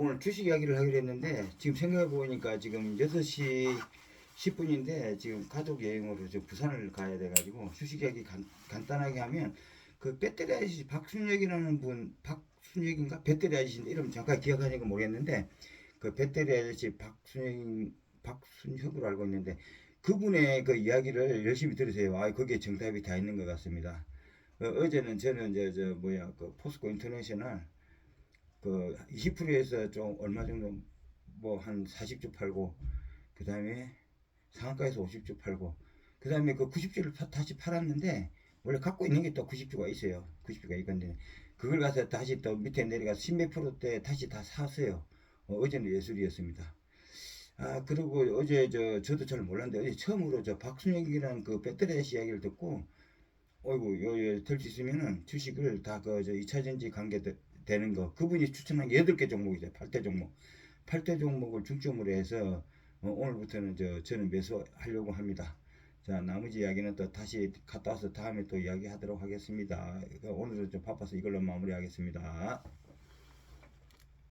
오늘 주식 이야기를 하기로 했는데 지금 생각해 보니까 지금 6시 10분인데 지금 가족 여행으로 저 부산을 가야 돼 가지고 주식 이야기 간, 간단하게 하면 그 배터리 아저씨 박순혁이라는 분 박순혁인가 배터리 아저씨인데 이름 잠깐 기억하니까 모르겠는데 그 배터리 아저씨 박순혁 박순혁으로 알고 있는데 그분의 그 이야기를 열심히 들으세요. 아 거기에 정답이 다 있는 것 같습니다. 어, 제는 저는 저, 저 뭐야 그 포스코 인터내셔널 그 20%에서 좀 얼마 정도 뭐 한 40주 팔고 그 다음에 상한가에서 50주 팔고 그 다음에 그 90주를 다시 팔았는데 원래 갖고 있는 게 또 90주가 있어요. 90주가 있건데 그걸 가서 다시 또 밑에 내려가서 10몇 프로때 다시 다 샀어요. 어, 제는 예술이었습니다. 아 그리고 어제 저 저도 잘 몰랐는데 어제 처음으로 저 박순혁이라는 그 배터리 이야기를 듣고 어이구 요될 수 있으면은 주식을 다 그 저 2차전지 관계 되- 되는 거. 그분이 추천한 게 8개 종목이죠. 8대 종목. 8대 종목을 중점으로 해서 어, 오늘부터는 저 저는 매수하려고 합니다. 자 나머지 이야기는 또 다시 갔다 와서 다음에 또 이야기하도록 하겠습니다. 오늘은 좀 바빠서 이걸로 마무리하겠습니다